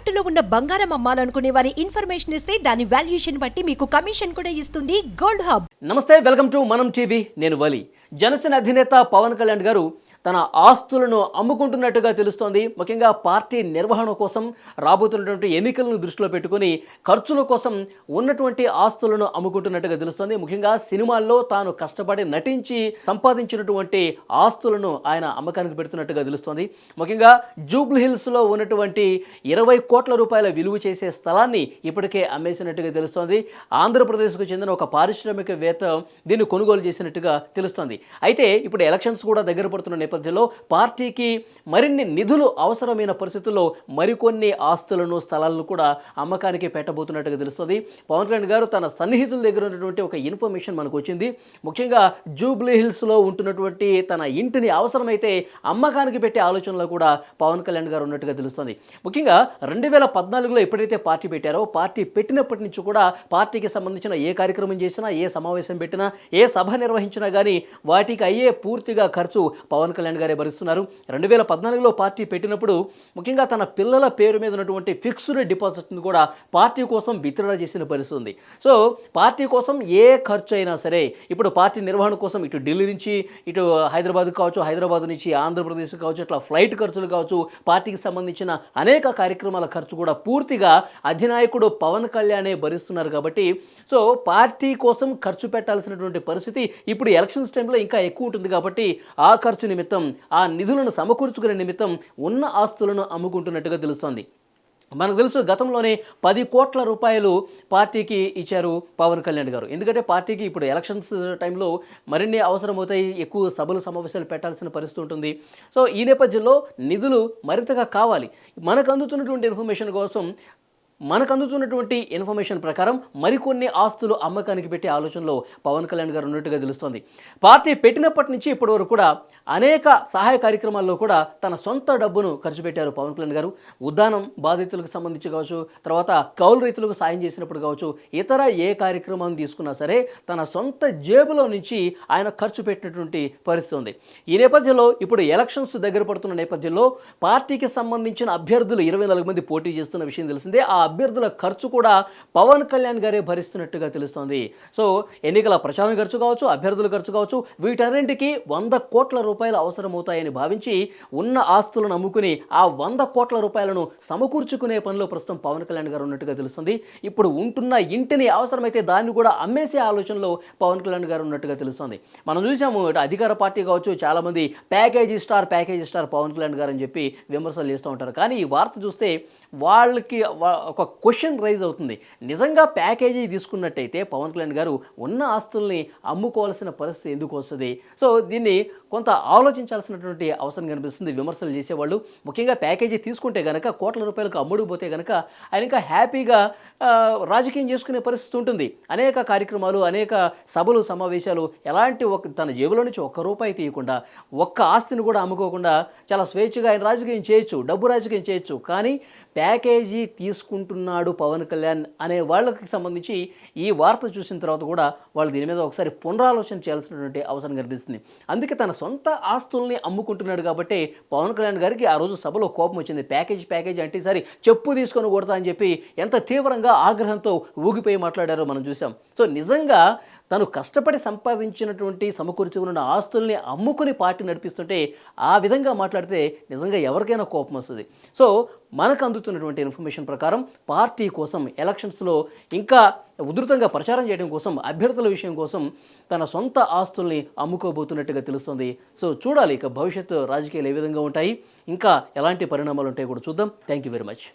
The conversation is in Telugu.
తాకట్టులో ఉన్న బంగారం అమ్మాలనుకునే వారి ఇన్ఫర్మేషన్ ఇస్తే దాని వాల్యుయేషన్ బట్టి మీకు కమిషన్ కూడా ఇస్తుంది గోల్డ్ హబ్. నమస్తే వెల్కమ్ టు మనం టీవీ నేను వలి. జనసేన అధినేత పవన్ కళ్యాణ్ గారు తన ఆస్తులను అమ్ముకుంటున్నట్టుగా తెలుస్తోంది. ముఖ్యంగా పార్టీ నిర్వహణ కోసం రాబోతున్నటువంటి ఎన్నికలను దృష్టిలో పెట్టుకుని ఖర్చుల కోసం ఉన్నటువంటి ఆస్తులను అమ్ముకుంటున్నట్టుగా తెలుస్తోంది. ముఖ్యంగా సినిమాల్లో తాను కష్టపడి నటించి సంపాదించినటువంటి ఆస్తులను ఆయన అమ్మకానికి పెడుతున్నట్టుగా తెలుస్తోంది. ముఖ్యంగా జూబ్లీ హిల్స్లో ఉన్నటువంటి ఇరవై కోట్ల రూపాయల విలువ చేసే స్థలాన్ని ఇప్పటికే అమ్మేసినట్టుగా తెలుస్తోంది. ఆంధ్రప్రదేశ్కు చెందిన ఒక పారిశ్రామికవేత్త దీన్ని కొనుగోలు చేసినట్టుగా తెలుస్తోంది. అయితే ఇప్పుడు ఎలక్షన్స్ కూడా దగ్గర పడుతున్న నేపథ్యంలో పార్టీకి మరిన్ని నిధులు అవసరమైన పరిస్థితుల్లో మరికొన్ని ఆస్తులను స్థలాలను కూడా అమ్మకానికి పెట్టబోతున్నట్టుగా తెలుస్తుంది. పవన్ కళ్యాణ్ గారు తన సన్నిహితుల దగ్గర ఉన్నటువంటి ఒక ఇన్ఫర్మేషన్ మనకు వచ్చింది. ముఖ్యంగా జూబ్లీ హిల్స్లో ఉంటున్నటువంటి తన ఇంటిని అవసరమైతే అమ్మకానికి పెట్టే ఆలోచనలో కూడా పవన్ కళ్యాణ్ గారు ఉన్నట్టుగా తెలుస్తుంది. ముఖ్యంగా రెండు వేల పద్నాలుగులో ఎప్పుడైతే పార్టీ పెట్టారో పార్టీ పెట్టినప్పటి నుంచి కూడా పార్టీకి సంబంధించిన ఏ కార్యక్రమం చేసినా ఏ సమావేశం పెట్టినా ఏ సభ నిర్వహించినా కానీ వాటికి అయ్యే పూర్తిగా ఖర్చు పవన్ కళ్యాణ్ గారే భరిస్తున్నారు. రెండు వేల పద్నాలుగులో పార్టీ పెట్టినప్పుడు ముఖ్యంగా తన పిల్లల పేరు మీద ఉన్నటువంటి ఫిక్స్డ్ డిపాజిట్ను కూడా పార్టీ కోసం విత్డ్రా చేసిన పరిస్థితి ఉంది సో పార్టీ కోసం ఏ ఖర్చు అయినా సరే ఇప్పుడు పార్టీ నిర్వహణ కోసం ఇటు ఢిల్లీ నుంచి ఇటు హైదరాబాద్ కావచ్చు హైదరాబాద్ నుంచి ఆంధ్రప్రదేశ్ కావచ్చు ఇట్లా ఫ్లైట్ ఖర్చులు కావచ్చు పార్టీకి సంబంధించిన అనేక కార్యక్రమాల ఖర్చు కూడా పూర్తిగా అధినాయకుడు పవన్ కళ్యాణే భరిస్తున్నారు కాబట్టి సో పార్టీ కోసం ఖర్చు పెట్టాల్సినటువంటి పరిస్థితి ఇప్పుడు ఎలక్షన్స్ టైంలో ఇంకా ఎక్కువ ఉంటుంది కాబట్టి ఆ ఖర్చు నిమిత్తం ఆ నిధులను సమకూర్చుకునే నిమిత్తం ఉన్న ఆస్తులను అమ్ముకుంటున్నట్టుగా తెలుస్తోంది. మనకు తెలుసు గతంలోనే పది కోట్ల రూపాయలు పార్టీకి ఇచ్చారు పవన్ కళ్యాణ్ గారు. ఎందుకంటే పార్టీకి ఇప్పుడు ఎలక్షన్స్ టైంలో మరిన్ని అవసరమవుతాయి ఎక్కువ సభలు సమావేశాలు పెట్టాల్సిన పరిస్థితి ఉంటుంది. సో ఈ నేపథ్యంలో నిధులు మరింతగా కావాలి. మనకు అందుతున్నటువంటి ఇన్ఫర్మేషన్ కోసం మనకు అందుతున్నటువంటి ఇన్ఫర్మేషన్ ప్రకారం మరికొన్ని ఆస్తులు అమ్మకానికి పెట్టే ఆలోచనలో పవన్ కళ్యాణ్ గారు ఉన్నట్టుగా తెలుస్తోంది. పార్టీ పెట్టినప్పటి నుంచి ఇప్పటి వరకు కూడా అనేక సహాయ కార్యక్రమాల్లో కూడా తన సొంత డబ్బును ఖర్చు పెట్టారు పవన్ కళ్యాణ్ గారు. ఉద్దానం బాధితులకు సంబంధించి కావచ్చు తర్వాత కౌలు రైతులకు సాయం చేసినప్పుడు కావచ్చు ఇతర ఏ కార్యక్రమం తీసుకున్నా సరే తన సొంత జేబులో నుంచి ఆయన ఖర్చు పెట్టినటువంటి పరిస్థితి ఉంది. ఈ నేపథ్యంలో ఇప్పుడు ఎలక్షన్స్ దగ్గర పడుతున్న నేపథ్యంలో పార్టీకి సంబంధించిన అభ్యర్థులు ఇరవై నాలుగు మంది పోటీ చేస్తున్న విషయం తెలిసిందే. ఆ అభ్యర్థుల ఖర్చు కూడా పవన్ కళ్యాణ్ గారే భరిస్తున్నట్టుగా తెలుస్తోంది. సో ఎన్నికల ప్రచారం ఖర్చు కావచ్చు అభ్యర్థుల ఖర్చు కావచ్చు వీటన్నింటికి వంద కోట్ల రూపాయలు అవసరమవుతాయని భావించి ఉన్న ఆస్తులను అమ్ముకుని ఆ వంద కోట్ల రూపాయలను సమకూర్చుకునే పనిలో ప్రస్తుతం పవన్ కళ్యాణ్ గారు ఉన్నట్టుగా తెలుస్తుంది. ఇప్పుడు ఉంటున్న ఇంటిని అవసరమైతే దాన్ని కూడా అమ్మేసే ఆలోచనలో పవన్ కళ్యాణ్ గారు ఉన్నట్టుగా తెలుస్తుంది. మనం చూసాము అధికార పార్టీ కావచ్చు చాలామంది package star package star Pawan Kalyan గారు అని చెప్పి విమర్శలు చేస్తూ ఉంటారు. కానీ ఈ వార్త చూస్తే వాళ్ళకి ఒక క్వశ్చన్ రైజ్ అవుతుంది. నిజంగా ప్యాకేజీ తీసుకున్నట్టయితే పవన్ కళ్యాణ్ గారు ఉన్న ఆస్తుల్ని అమ్ముకోవాల్సిన పరిస్థితి ఎందుకు వస్తుంది? సో దీన్ని కొంత ఆలోచించాల్సినటువంటి అవసరం కనిపిస్తుంది విమర్శలు చేసేవాళ్ళు. ముఖ్యంగా ప్యాకేజీ తీసుకుంటే కనుక కోట్ల రూపాయలకు అమ్ముడుపోతే కనుక ఆయన ఇంకా హ్యాపీగా రాజకీయం చేసుకునే పరిస్థితి ఉంటుంది. అనేక కార్యక్రమాలు అనేక సభలు సమావేశాలు ఎలాంటి ఒక తన జేబులో నుంచి ఒక్క రూపాయి తీయకుండా ఒక్క ఆస్తిని కూడా అమ్ముకోకుండా చాలా స్వేచ్ఛగా ఆయన రాజకీయం చేయొచ్చు డబ్బు రాజకీయం చేయొచ్చు. కానీ ప్యాకేజీ తీసుకుంటున్నాడు పవన్ కళ్యాణ్ అనే వాళ్ళకి సంబంధించి ఈ వార్త చూసిన తర్వాత కూడా వాళ్ళు దీని మీద ఒకసారి పునరాలోచన చేయాల్సినటువంటి అవసరం కనిపిస్తుంది. అందుకే తన సొంత ఆస్తుల్ని అమ్ముకుంటున్నాడు కాబట్టి పవన్ కళ్యాణ్ గారికి ఆ రోజు సభలో కోపం వచ్చింది. ప్యాకేజీ ప్యాకేజీ అంటే సరే చెప్పు తీసుకొని కొడతా అని చెప్పి ఎంత తీవ్రంగా ఆగ్రహంతో ఊగిపోయి మాట్లాడారో మనం చూసాం సో నిజంగా తను కష్టపడి సంపాదించినటువంటి సమకూర్చుకున్న ఆస్తుల్ని అమ్ముకుని పార్టీ నడిపిస్తుంటే ఆ విధంగా మాట్లాడితే నిజంగా ఎవరికైనా కోపం వస్తుంది. సో మనకు అందుతున్నటువంటి ఇన్ఫర్మేషన్ ప్రకారం పార్టీ కోసం ఎలక్షన్స్లో ఇంకా ఉధృతంగా ప్రచారం చేయడం కోసం అభ్యర్థుల విషయం కోసం తన సొంత ఆస్తుల్ని అమ్ముకోబోతున్నట్టుగా తెలుస్తుంది. సో చూడాలి ఇక భవిష్యత్తు రాజకీయాలు ఏ విధంగా ఉంటాయి. ఇంకా ఎలాంటి పరిణామాలు ఉంటాయి కూడా చూద్దాం. Thank you very much